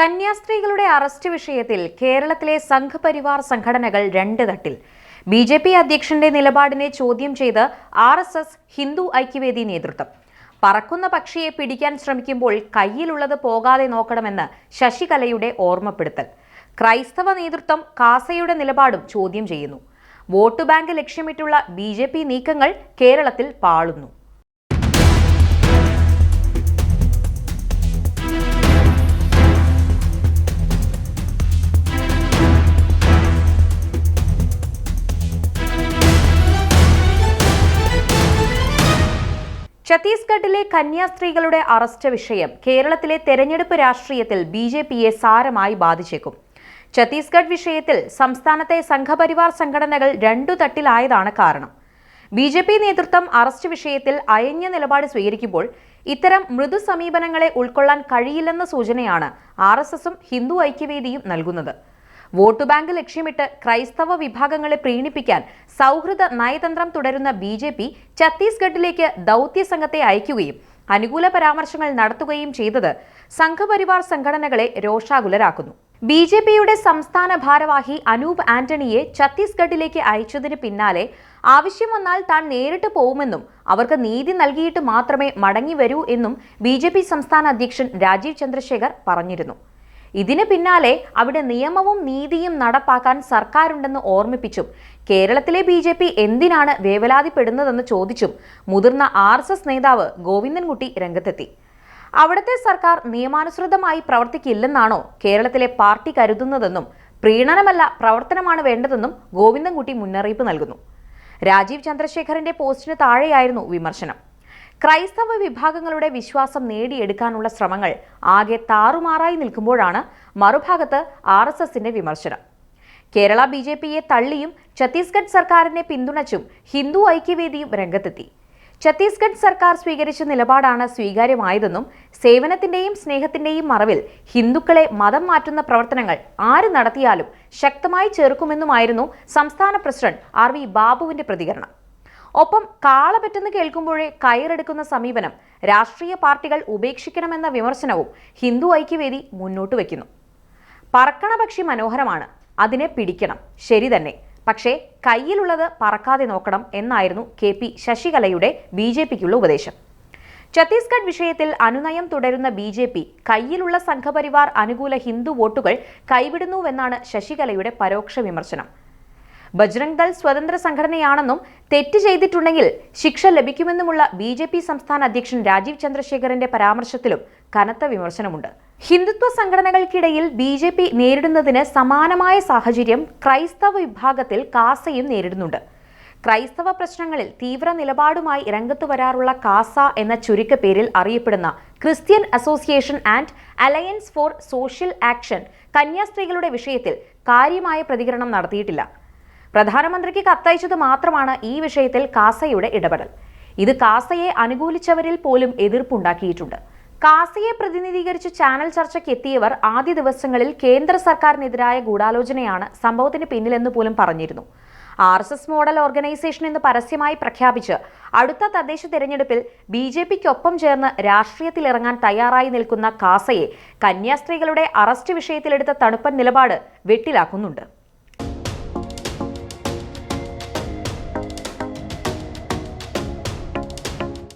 കന്യാസ്ത്രീകളുടെ arrest വിഷയത്തിൽ കേരളത്തിലെ സംഘപരിവാർ സംഘടനകൾ രണ്ട് തട്ടിൽ. ബി ജെ പി അധ്യക്ഷന്റെ നിലപാടിനെ ചോദ്യം ചെയ്ത് R S S Hindu Aikyavedi നേതൃത്വം. പറക്കുന്ന പക്ഷിയെ പിടിക്കാൻ ശ്രമിക്കുമ്പോൾ കയ്യിലുള്ളത് പോകാതെ നോക്കണമെന്ന് ശശികലയുടെ ഓർമ്മപ്പെടുത്തൽ. ക്രൈസ്തവ നേതൃത്വം കാസയുടെ നിലപാടും ചോദ്യം ചെയ്യുന്നു. വോട്ട് ബാങ്ക് ലക്ഷ്യമിട്ടുള്ള ബി നീക്കങ്ങൾ കേരളത്തിൽ പാളുന്നു. ഛത്തീസ്ഗഡിലെ കന്യാസ്ത്രീകളുടെ അറസ്റ്റ് വിഷയം കേരളത്തിലെ തെരഞ്ഞെടുപ്പ് രാഷ്ട്രീയത്തിൽ ബി ജെ പിയെ സാരമായി ബാധിച്ചേക്കും. ഛത്തീസ്ഗഡ് വിഷയത്തിൽ സംസ്ഥാനത്തെ സംഘപരിവാർ സംഘടനകൾ രണ്ടു തട്ടിലായതാണ് കാരണം. ബി ജെ പി നേതൃത്വം അറസ്റ്റ് വിഷയത്തിൽ അയഞ്ഞ നിലപാട് സ്വീകരിക്കുമ്പോൾ ഇത്തരം മൃദു സമീപനങ്ങളെ ഉൾക്കൊള്ളാൻ കഴിയില്ലെന്ന സൂചനയാണ് ആർ എസ് എസും ഹിന്ദു ഐക്യവേദിയും നൽകുന്നത്. വോട്ട് ബാങ്ക് ലക്ഷ്യമിട്ട് ക്രൈസ്തവ വിഭാഗങ്ങളെ പ്രീണിപ്പിക്കാൻ സൗഹൃദ നയതന്ത്രം തുടരുന്ന ബി ജെ പി ഛത്തീസ്ഗഡിലേക്ക് ദൗത്യ സംഘത്തെ അയക്കുകയും അനുകൂല പരാമർശങ്ങൾ നടത്തുകയും ചെയ്തത് സംഘപരിവാർ സംഘടനകളെ രോഷാകുലരാക്കുന്നു. ബി ജെ പിയുടെ സംസ്ഥാന ഭാരവാഹി അനൂപ് ആന്റണിയെ ഛത്തീസ്ഗഡിലേക്ക് അയച്ചതിന് പിന്നാലെ ആവശ്യം വന്നാൽ താൻ നേരിട്ട് പോകുമെന്നും അവർക്ക് നീതി നൽകിയിട്ട് മാത്രമേ മടങ്ങി വരൂ എന്നും ബി സംസ്ഥാന അധ്യക്ഷൻ രാജീവ് ചന്ദ്രശേഖർ പറഞ്ഞിരുന്നു. ഇതിന് പിന്നാലെ അവിടെ നിയമവും നീതിയും നടപ്പാക്കാൻ സർക്കാരുണ്ടെന്ന് ഓർമ്മിപ്പിച്ചും കേരളത്തിലെ ബി ജെ പി എന്തിനാണ് വേവലാതിപ്പെടുന്നതെന്ന് ചോദിച്ചും മുതിർന്ന ആർ എസ് എസ് നേതാവ് ഗോവിന്ദൻകുട്ടി രംഗത്തെത്തി. അവിടുത്തെ സർക്കാർ നിയമാനുസൃതമായി പ്രവർത്തിക്കില്ലെന്നാണോ കേരളത്തിലെ പാർട്ടി കരുതുന്നതെന്നും പ്രീണനമല്ല പ്രവർത്തനമാണ് വേണ്ടതെന്നും ഗോവിന്ദൻകുട്ടി മുന്നറിയിപ്പ് നൽകുന്നു. രാജീവ് ചന്ദ്രശേഖറിന്റെ പോസ്റ്റിന് താഴെയായിരുന്നു വിമർശനം. ക്രൈസ്തവ വിഭാഗങ്ങളുടെ വിശ്വാസം നേടിയെടുക്കാനുള്ള ശ്രമങ്ങൾ ആകെ താറുമാറായി നിൽക്കുമ്പോഴാണ് മറുഭാഗത്ത് ആർ എസ് എസിന്റെ വിമർശനം. കേരള ബി ജെ പിയെ തള്ളിയും ഛത്തീസ്ഗഡ് സർക്കാരിനെ പിന്തുണച്ചും ഹിന്ദു ഐക്യവേദിയും രംഗത്തെത്തി. ഛത്തീസ്ഗഡ് സർക്കാർ സ്വീകരിച്ച നിലപാടാണ് സ്വീകാര്യമായതെന്നും സേവനത്തിന്റെയും സ്നേഹത്തിന്റെയും മറവിൽ ഹിന്ദുക്കളെ മതം മാറ്റുന്ന പ്രവർത്തനങ്ങൾ ആര് നടത്തിയാലും ശക്തമായി ചെറുക്കുമെന്നുമായിരുന്നു സംസ്ഥാന പ്രസിഡന്റ് ആർ വി ബാബുവിന്റെ പ്രതികരണം. ഒപ്പം കാളപറ്റെന്ന് കേൾക്കുമ്പോഴേ കയറെടുക്കുന്ന സമീപനം രാഷ്ട്രീയ പാർട്ടികൾ ഉപേക്ഷിക്കണമെന്ന വിമർശനവും ഹിന്ദു ഐക്യവേദി മുന്നോട്ട് വയ്ക്കുന്നു. പറക്കണ പക്ഷി മനോഹരമാണ്. അതിനെ പിടിക്കണം. ശരി തന്നെ. പക്ഷേ കയ്യിലുള്ളത് പറക്കാതെ നോക്കണം എന്നായിരുന്നു കെ പി ശശികലയുടെ ബി ജെ പിക്കുള്ള ഉപദേശം. ഛത്തീസ്ഗഡ് വിഷയത്തിൽ അനുനയം തുടരുന്ന ബി ജെ പി കയ്യിലുള്ള സംഘപരിവാർ അനുകൂല ഹിന്ദു വോട്ടുകൾ കൈവിടുന്നുവെന്നാണ് ശശികലയുടെ പരോക്ഷ വിമർശനം. ബജ്രംഗ് ദൾ സ്വതന്ത്ര സംഘടനയാണെന്നും തെറ്റ് ചെയ്തിട്ടുണ്ടെങ്കിൽ ശിക്ഷ ലഭിക്കുമെന്നുമുള്ള ബി ജെ പി സംസ്ഥാന അധ്യക്ഷൻ രാജീവ് ചന്ദ്രശേഖറിന്റെ പരാമർശത്തിലും കനത്ത വിമർശനമുണ്ട്. ഹിന്ദുത്വ സംഘടനകൾക്കിടയിൽ ബി ജെ പി നേരിടുന്നതിന് സമാനമായ സാഹചര്യം ക്രൈസ്തവ വിഭാഗത്തിൽ കാസയും നേരിടുന്നുണ്ട്. ക്രൈസ്തവ പ്രശ്നങ്ങളിൽ തീവ്ര നിലപാടുമായി രംഗത്തു വരാറുള്ള കാസ എന്ന ചുരുക്കപ്പേരിൽ അറിയപ്പെടുന്ന Christian association and alliance for social action കന്യാസ്ത്രീകളുടെ വിഷയത്തിൽ കാര്യമായ പ്രതികരണം നടത്തിയിട്ടില്ല. പ്രധാനമന്ത്രിക്ക് കത്തയച്ചത് മാത്രമാണ് ഈ വിഷയത്തിൽ കാസയുടെ ഇടപെടൽ. ഇത് കാസയെ അനുകൂലിച്ചവരിൽ പോലും എതിർപ്പുണ്ടാക്കിയിട്ടുണ്ട്. കാസയെ പ്രതിനിധീകരിച്ച് ചാനൽ ചർച്ചയ്ക്ക് എത്തിയവർ ആദ്യ ദിവസങ്ങളിൽ കേന്ദ്ര സർക്കാരിനെതിരായ ഗൂഢാലോചനയാണ് സംഭവത്തിന് പിന്നിലെന്ന് പോലും പറഞ്ഞിരുന്നു. R S S model organisation എന്ന് പരസ്യമായി പ്രഖ്യാപിച്ച് അടുത്ത തദ്ദേശ തെരഞ്ഞെടുപ്പിൽ ബി ജെ പിക്കൊപ്പം ചേർന്ന് രാഷ്ട്രീയത്തിലിറങ്ങാൻ തയ്യാറായി നിൽക്കുന്ന കാസയെ കന്യാസ്ത്രീകളുടെ അറസ്റ്റ് വിഷയത്തിലെടുത്ത തണുപ്പൻ നിലപാട് വെട്ടിലാക്കുന്നുണ്ട്.